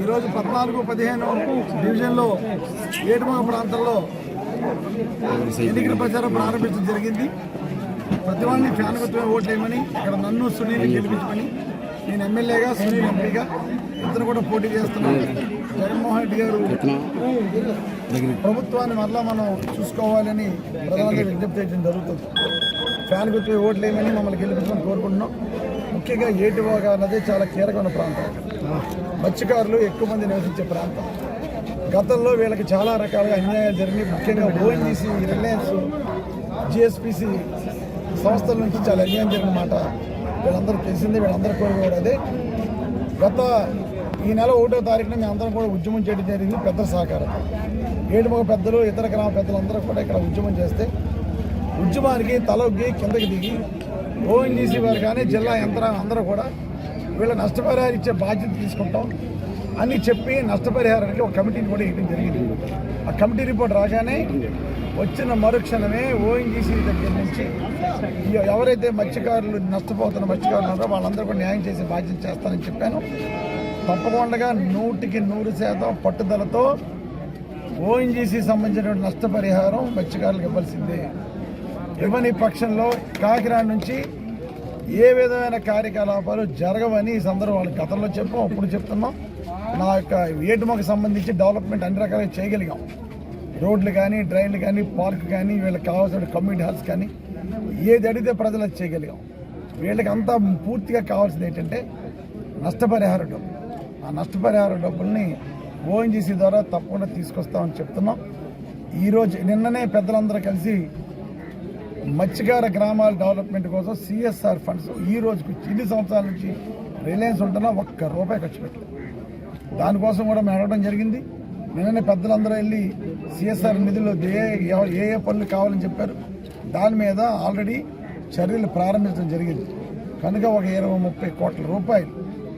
ఈరోజు పద్నాలుగు పదిహేను వరకు డివిజన్లో ఏటుమా ప్రాంతంలో ఎన్నికల ప్రచారం ప్రారంభించడం జరిగింది. ప్రతి వాళ్ళని ఫ్యాన్ గుర్తుమే ఓట్లేయమని ఇక్కడ నన్ను సునీల్ గెలిపించమని నేను ఎమ్మెల్యేగా సునీల్ ఎంపీగా ఇద్దరు కూడా పోటీ చేస్తున్నాను జగన్మోహన్ రెడ్డి గారు ప్రభుత్వాన్ని మరలా మనం చూసుకోవాలని ప్రధానంగా విజ్ఞప్తి చేయడం జరుగుతుంది. ఫ్యాన్ గుర్తు ఓట్లేమని మమ్మల్ని గెలిపించమని కోరుకుంటున్నాం. ముఖ్యంగా ఏటువాగా అన్నది చాలా కీలకమైన ప్రాంతం. మత్స్యకారులు ఎక్కువ మంది నివసించే ప్రాంతం. గతంలో వీళ్ళకి చాలా రకాలుగా అన్యాయాలు జరిగినాయి. ముఖ్యంగా ఓఎన్జీసీ రిలయన్స్ జిఎస్పిసి సంస్థల నుంచి చాలా అన్యాయం జరిగిన మాట వీళ్ళందరూ తెలిసిందే వీళ్ళందరూ కోరిక కూడా అదే. గత ఈ నెల ఒకటో తారీఖున మేము అందరం కూడా ఉద్యమం చేయడం జరిగింది పెద్ద సహకారం ఏడుమగ పెద్దలు ఇతర గ్రామ పెద్దలందరూ కూడా ఇక్కడ ఉద్యమం చేస్తే ఉద్యమానికి తలొగ్గి కిందకి దిగి ఓఎన్జీసీ వారు కానీ జిల్లా యంత్రాంగం అందరూ కూడా వీళ్ళ నష్టపరిహారం ఇచ్చే బాధ్యత తీసుకుంటాం అని చెప్పి నష్టపరిహారానికి ఒక కమిటీని కూడా ఇవ్వడం జరిగింది. ఆ కమిటీ రిపోర్ట్ రాగానే వచ్చిన మరుక్షణమే ఓఎన్జీసీ దగ్గర నుంచి ఎవరైతే మత్స్యకారులు నష్టపోతున్న మత్స్యకారులు ఉన్నారో వాళ్ళందరూ కూడా న్యాయం చేసే బాధ్యత చేస్తానని చెప్పాను. తప్పకుండా నూటికి నూరు శాతం పట్టుదలతో ఓఎన్జీసీ సంబంధించినటువంటి నష్టపరిహారం మత్స్యకారులకు ఇవ్వాల్సిందే. ఇవ్వని పక్షంలో కాకినాడ నుంచి ఏ విధమైన కార్యకలాపాలు జరగవని ఈ సందర్భం వాళ్ళకి గతంలో చెప్పాం అప్పుడు చెప్తున్నాం. నా యొక్క ఏటుమకు సంబంధించి డెవలప్మెంట్ అన్ని రకాలుగా చేయగలిగాం. రోడ్లు కానీ డ్రైన్లు కానీ పార్క్ కానీ వీళ్ళకి కావాల్సిన కమ్యూనిటీ హాల్స్ కానీ ఏది అడిగితే ప్రజలు అది చేయగలిగాం. వీళ్ళకి అంతా పూర్తిగా కావాల్సింది ఏంటంటే నష్టపరిహార డబ్బు ఆ నష్టపరిహార డబ్బుల్ని ఓఎన్జీసీ ద్వారా తప్పకుండా తీసుకొస్తామని చెప్తున్నాం. ఈరోజు నిన్ననే పెద్దలందరూ కలిసి మత్స్యకార గ్రామాల డెవలప్మెంట్ కోసం సిఎస్ఆర్ ఫండ్స్ ఈ రోజుకి ఇన్ని సంవత్సరాల నుంచి రిలయన్స్ ఉంటున్నా ఒక్క రూపాయి ఖర్చు పెట్టలేదు. దానికోసం కూడా మేము అడగడం జరిగింది. నిన్ననే పెద్దలందరూ వెళ్ళి సిఎస్ఆర్ నిధులు ఏ ఏ ఏ పనులు కావాలని చెప్పారు. దాని మీద ఆల్రెడీ చర్యలు ప్రారంభించడం జరిగింది. కనుక ఒక ఇరవై ముప్పై కోట్ల రూపాయలు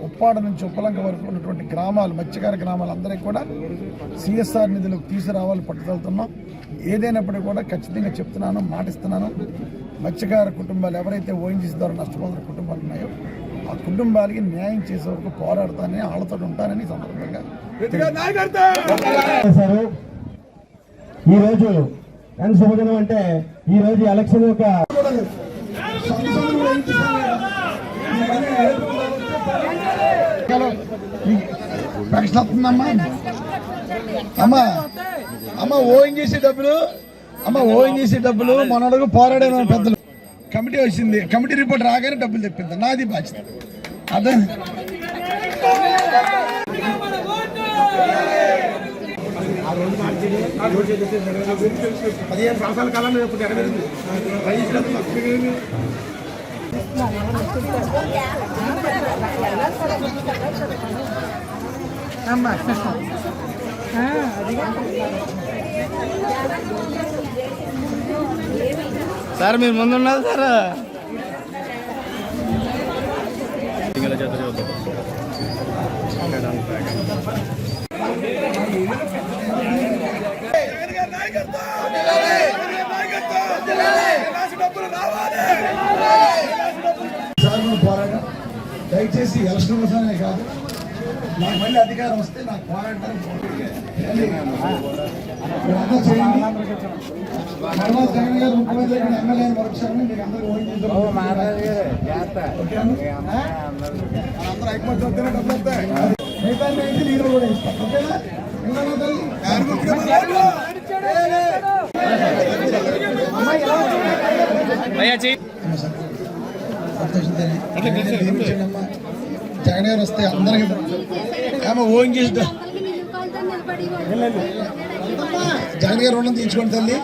ఉప్పాడ నుంచి ఉప్పలంక వరకు ఉన్నటువంటి గ్రామాలు మత్స్యకార గ్రామాలందరికీ కూడా సిఎస్ఆర్ నిధులు తీసుకురావాలి పట్టుదలుతున్నాం ఏదైనప్పటికీ కూడా ఖచ్చితంగా చెప్తున్నాను మాటిస్తున్నాను. మత్స్యకార కుటుంబాలు ఎవరైతే ఓఎన్జీసీ ద్వారా నష్టపోతున్న కుటుంబాలు ఉన్నాయో ఆ కుటుంబాలకి న్యాయం చేసే వరకు పోరాడతానని వాళ్ళతో ఉంటానని సందర్భంగా చేశారు. ఈ రోజు ఎంత శుభదినం అంటే ఈ రోజు ఎలక్షన్ యొక్క పెన్షన్ వస్తుందమ్మా? అమ్మా అమ్మ ఓఎన్జీసీ డబ్బులు అమ్మ ఓఎన్జీసీ డబ్బులు మన అడుగు పోరాడే పెద్దలు. కమిటీ వచ్చింది కమిటీ రిపోర్ట్ రాగానే డబ్బులు తెప్పింది నాది బాధ్యత. అదే పదిహేను సంవత్సరాల కాలంలో ఇప్పుడు ఎనభై సార్ మీరు ముందున్నారు సార్. దయచేసి ఎలక్షన్ కోసమే కాదు. నాకు మళ్ళీ అధికారం వస్తే నాకు చేయండి మళ్ళా జగన్ గారు ముఖ్యమంత్రి ఎమ్మెల్యే మరొకసారి మీకు అందరూ ఓకేనా అందరూ ఐక్యమత్యం వస్తేనే డబ్బులు వస్తాయి మిగతా ఏంటి లీడర్ కూడా ఇస్తాం. ఓకేనా? ఇంకా తల్లి జగన్ గారు వస్తే అందరికి ఆమె ఓన్ చేసి జగన్ గారు రుణం తీసుకోండి తల్లి.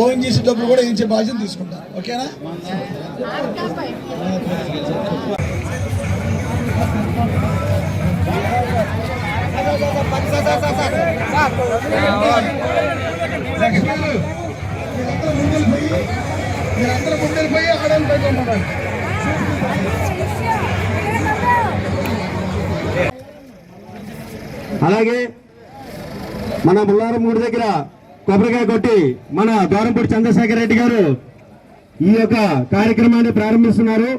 ఓన్ చేసి డబ్బులు కూడా ఇచ్చే బాధ్యత తీసుకుంటాం ఓకేనా? మీరందరూ ముందుకు పోయి మీరందరూ ఆడని పెట్టుకుంటున్నారు అలాగే మన బుల్లారం గుడి దగ్గర కొబ్బరికాయ కొట్టి మన గౌరంపూడి చంద్రశేఖర్ రెడ్డి గారు ఈ యొక్క కార్యక్రమాన్ని ప్రారంభిస్తున్నారు.